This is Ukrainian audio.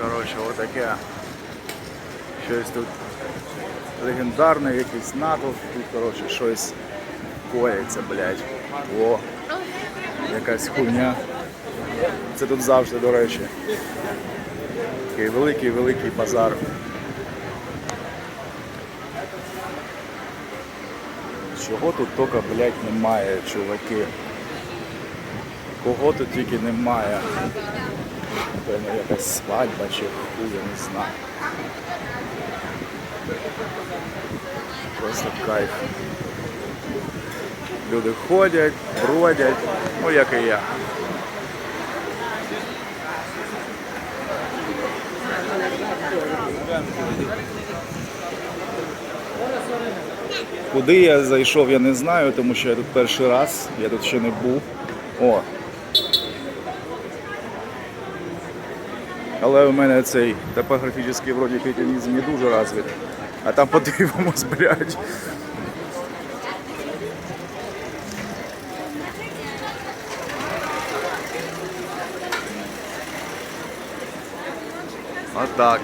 Коротше, отаке. Щось тут легендарне, якийсь натовп, тут, коротше, щось коїться, блядь. О, якась хуйня. Це тут завжди, до речі. Такий великий-великий базар. Чого тут тільки, блядь, немає, чуваки? Кого тут тільки немає? Напевно, якась свадьба чи хуй, я не знаю. Просто кайф. Люди ходять, бродять, ну як і я. Куди я зайшов, я не знаю, тому що я тут перший раз, я тут ще не був. О. Але у мене цей топографічний вроді кретинізм не дуже розвит. А там подивимось, блядь. Отак.